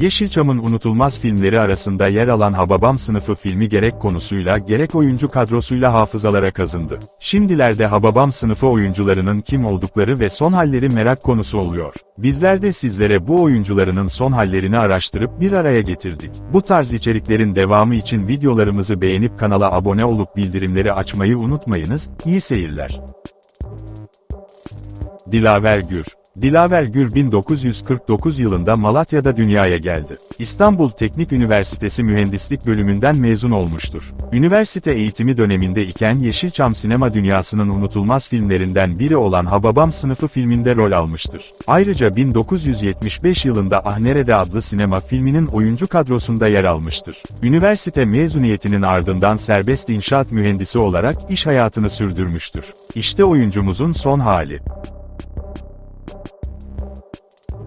Yeşilçam'ın unutulmaz filmleri arasında yer alan Hababam sınıfı filmi gerek konusuyla gerek oyuncu kadrosuyla hafızalara kazındı. Şimdilerde Hababam sınıfı oyuncularının kim oldukları ve son halleri merak konusu oluyor. Bizler de sizlere bu oyuncularının son hallerini araştırıp bir araya getirdik. Bu tarz içeriklerin devamı için videolarımızı beğenip kanala abone olup bildirimleri açmayı unutmayınız, iyi seyirler. Dilaver Gür Dilaver Gür 1949 yılında Malatya'da dünyaya geldi. İstanbul Teknik Üniversitesi Mühendislik bölümünden mezun olmuştur. Üniversite eğitimi döneminde iken Yeşilçam sinema dünyasının unutulmaz filmlerinden biri olan Hababam sınıfı filminde rol almıştır. Ayrıca 1975 yılında Ah Nerede adlı sinema filminin oyuncu kadrosunda yer almıştır. Üniversite mezuniyetinin ardından serbest inşaat mühendisi olarak iş hayatını sürdürmüştür. İşte oyuncumuzun son hali.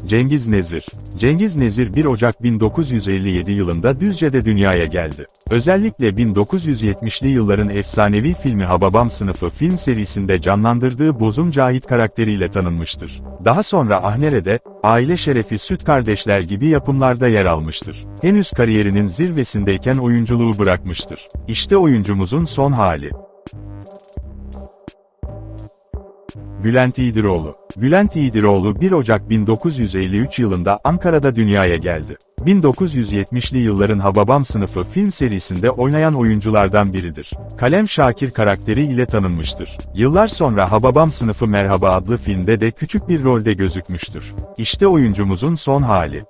Cengiz Nezir Cengiz Nezir 1 Ocak 1957 yılında Düzce'de dünyaya geldi. Özellikle 1970'li yılların efsanevi filmi Hababam sınıfı film serisinde canlandırdığı Bozum Cahit karakteriyle tanınmıştır. Daha sonra Ahnere'de, Aile Şerefi Süt Kardeşler gibi yapımlarda yer almıştır. Henüz kariyerinin zirvesindeyken oyunculuğu bırakmıştır. İşte oyuncumuzun son hali. Bülent İdiroğlu Bülent İdiroğlu 1 Ocak 1953 yılında Ankara'da dünyaya geldi. 1970'li yılların Hababam sınıfı film serisinde oynayan oyunculardan biridir. Kalem Şakir karakteri ile tanınmıştır. Yıllar sonra Hababam sınıfı Merhaba adlı filmde de küçük bir rolde gözükmüştür. İşte oyuncumuzun son hali.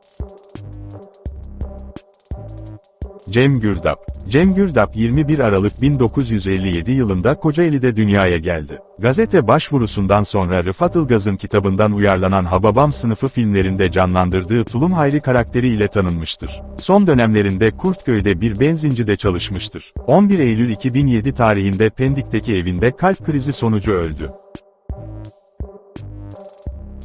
Cem Gürdap Cem Gürdap 21 Aralık 1957 yılında Kocaeli'de dünyaya geldi. Gazete başvurusundan sonra Rıfat Ilgaz'ın kitabından uyarlanan Hababam sınıfı filmlerinde canlandırdığı Tulum Hayri karakteriyle tanınmıştır. Son dönemlerinde Kurtköy'de bir benzincide çalışmıştır. 11 Eylül 2007 tarihinde Pendik'teki evinde kalp krizi sonucu öldü.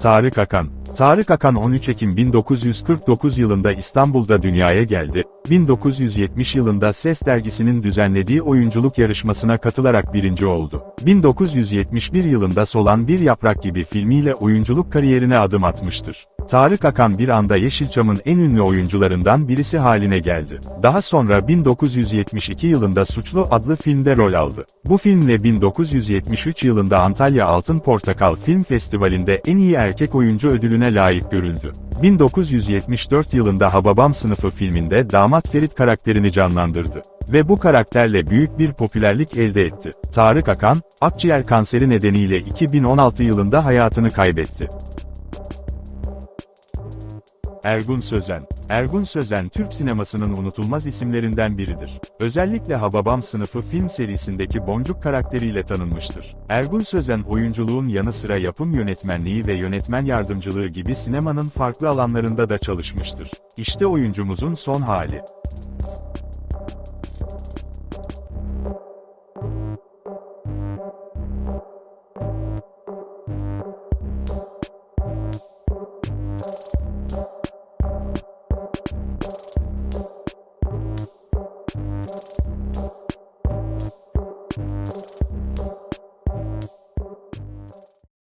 Tarık Akan Tarık Akan 13 Ekim 1949 yılında İstanbul'da dünyaya geldi. 1970 yılında Ses dergisinin düzenlediği oyunculuk yarışmasına katılarak birinci oldu. 1971 yılında Solan Bir Yaprak gibi filmiyle oyunculuk kariyerine adım atmıştır. Tarık Akan bir anda Yeşilçam'ın en ünlü oyuncularından birisi haline geldi. Daha sonra 1972 yılında Suçlu adlı filmde rol aldı. Bu filmle 1973 yılında Antalya Altın Portakal Film Festivali'nde en iyi erkek oyuncu ödülüne layık görüldü. 1974 yılında Hababam sınıfı filminde Damat Ferit karakterini canlandırdı. Ve bu karakterle büyük bir popülerlik elde etti. Tarık Akan, akciğer kanseri nedeniyle 2016 yılında hayatını kaybetti. Ergun Sözen Ergun Sözen Türk sinemasının unutulmaz isimlerinden biridir. Özellikle Hababam sınıfı film serisindeki Boncuk karakteriyle tanınmıştır. Ergun Sözen oyunculuğun yanı sıra yapım yönetmenliği ve yönetmen yardımcılığı gibi sinemanın farklı alanlarında da çalışmıştır. İşte oyuncumuzun son hali.